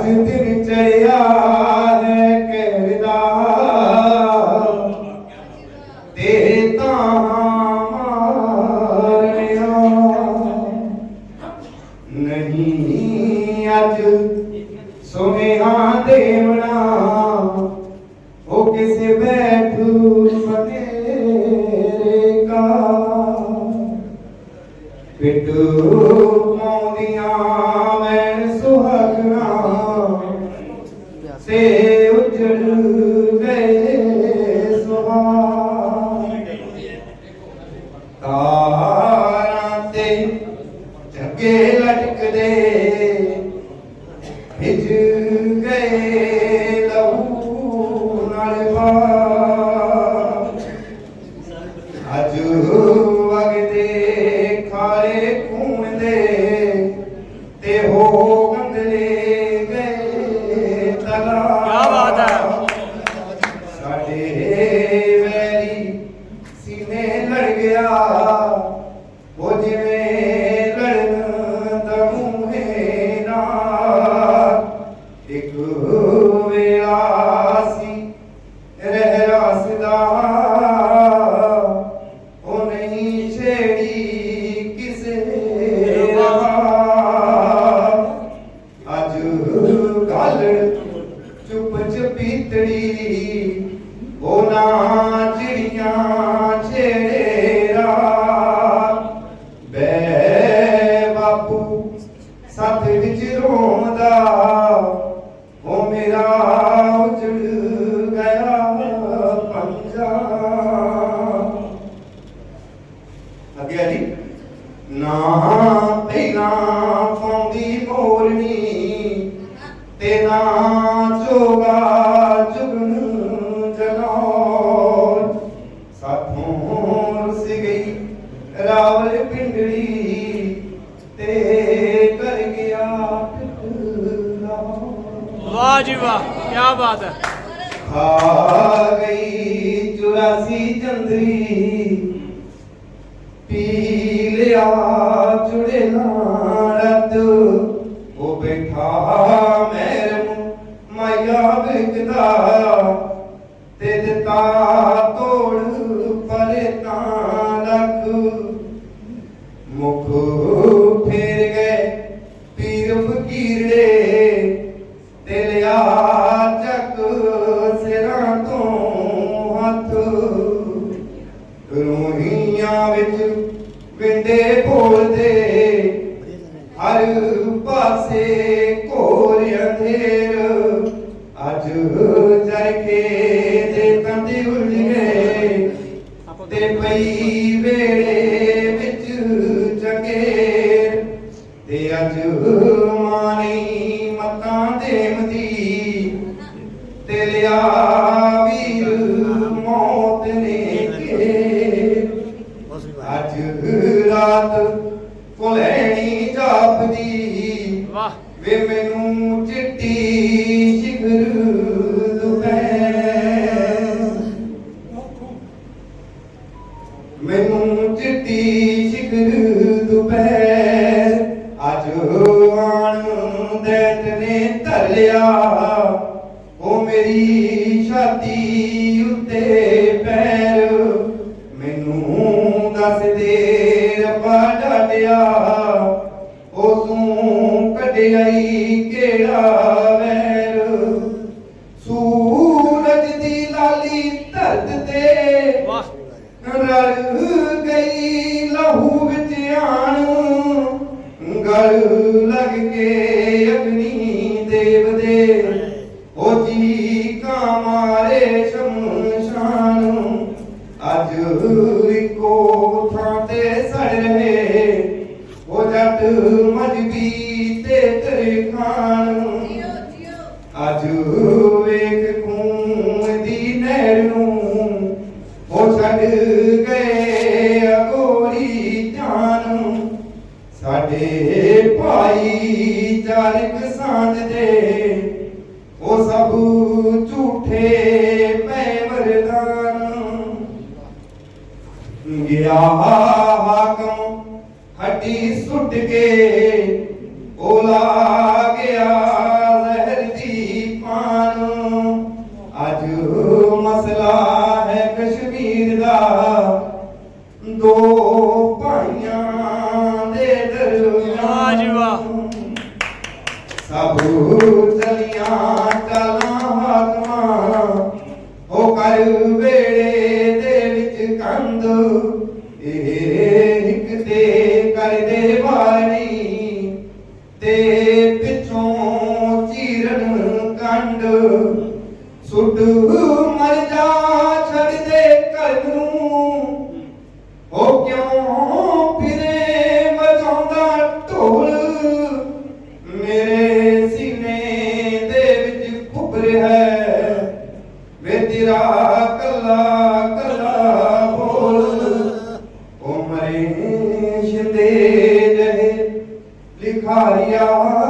ਅੱਜ ਦਿਨ ਚੜਿਆ ਕਹਿਦਾ ਤੇ ਤਾਂ ਮਾਰਨਿਆ ਨਹੀਂ ਅੱਜ ਸੁਨੇਹਾ ਦੇਵਣਾ। ਉਹ ਕਿਸੇ ਬੈਠੂ ਬਨੇਰੇ ਕਾ। ਪਿੱਟੂ ਪਾਉਂਦੀਆਂ ਪੀਤੜੀ ਚਪੀਤੜੀ ਉਹ ਨਾ ਚਿੜੀਆਂ ਛੇੜੇ ਬੈ ਬਾਪੂ ਸੱਤ ਵਿੱਚ ਰੋਂਦਾ। ਉਹ ਮੇਰਾ ਉਜੜ ਗਿਆ ਪੰਜਾ। ਅੱਗੇ ਜੀ। ਨਾ ਪਹਿਲਾਂ ਚੋਗਾ ਚੁਗਣ ਜਨੌਰ। ਸਾਥੋਂ ਰੁੱਸ ਗਈ ਰਾਵਲ ਪਿੰਡੜੀ ਤੇ ਕਰ ਗਿਆ ਵਾਹ ਜੀ ਵਾਹ ਕੀ ਬਾਤ ਹੈ। ਖਾ ਗਈ ਚੁਰਾਸੀ ਚੰਦਰੀ ਪੀ ਲਿਆ ਚੁੜੇ ਨਾਰਦ ਉਹ ਬੈਠਾ ਮਾਇਆ ਵਿਕਦਾ ਤੇ ਤੋੜ ਪਰੇ ਤਾਂ ਲੱਖ ਮੁਖ ਫੇਰ ਗਏ ਪੀਰ ਫਕੀਰੇ ਤੇ ਲਿਆ ਚੱਕ ਸਿਰਾਂ ਤੋਂ ਹੱਥ। ਰੋਹੀਆਂ ਵਿੱਚ ਵਿੰਦੇ ਬੋਲਦੇ ਗਏ ਤੇ ਪਈ ਵੇੜੇ ਵਿੱਚ ਚੰਗੇ ਤੇ ਅੱਜ ਮਾਨੀ ਮਤਾਂ ਦੇਵਦੀ ਤੇ ਲਿਆ ਵੀਰ ਮੌਤ ਨੇ ਕੇ ਅੱਜ ਰਾਤ ਕੋਲੈਣੀ ਜਾਪਦੀ ਵੇ ਮੈਨੂੰ ਚਿੱਟੀ ਦੁਪਹਿਰ। ਅੱਜ ਆਣ ਨੇ ਧਰ ਉਹ ਮੇਰੀ ਛਾਤੀ ਉੱਤੇ ਪੈਰ। ਮੈਨੂੰ ਦੱਸ ਦੇ ਰੱਬਾ ਡਾਡਿਆ, ਉਹ ਤੂੰ ਕੱਢਿਆਈ ਕਿਹੜਾ ਵੈਰ? ਸੂਰਜ ਦੀ ਲਾਲੀ ਧਰਤ ਤੇ ਵਾਹ। ਰਲ ਗਈ ਲਹੂ ਵਿੱਚ ਆਣ। ਗਲ ਲੱਗ ਕੇ ਅਗਨੀ ਦੇਵ ਦੇ। ਉਹ ਜੀ ਕਾ ਮਾਰੇ ਸ਼ਮਸ਼ਾਨ। ਅੱਜ ਇੱਕੋ ਥਾਂ ਤੇ ਸੜ ਰਹੇ। ਉਹ ਜੱਟ ਮਜਬੀ ਤੇ ਤੇਰੇ ਖਾਨ ਅੱਜ ਵੇਖ ਖੂਨ ਗਏ ਅਗੋਰੀ ਜਾਨ ਸਾਡੇ ਭਾਈ ਚਾਰਕ ਸਾਂਝ ਦੇ, ਉਹ ਸਭ ਝੂਠੇ ਪੈ ਵਰਦਾਨ ਗਿਆ ਹਾਕਮ ਹੱਡੀ ਸੁੱਟ ਕੇ, ਓਲਾ ਕਰਦੇ ਵਾਰੀ ਤੇ ਪਿੱਛੋਂ ਚੀਰਨ ਕੰਡ ਸੁੱਟ ਮਰ ਜਾ, ਛੱਡ ਦੇ ਘਰ ਨੂੰ। ਉਹ ਕਿਉਂ ਫਿਰੇ ਵਜਾਉਂਦਾ ਢੋਲ? ਮੇਰੇ ਸੀਨੇ ਦੇ ਵਿੱਚ ਭੁੱਬਰ ਹੈ, ਵੇ ਤੇਰਾ ਕੱਲਾ ਕੱਲਾ María.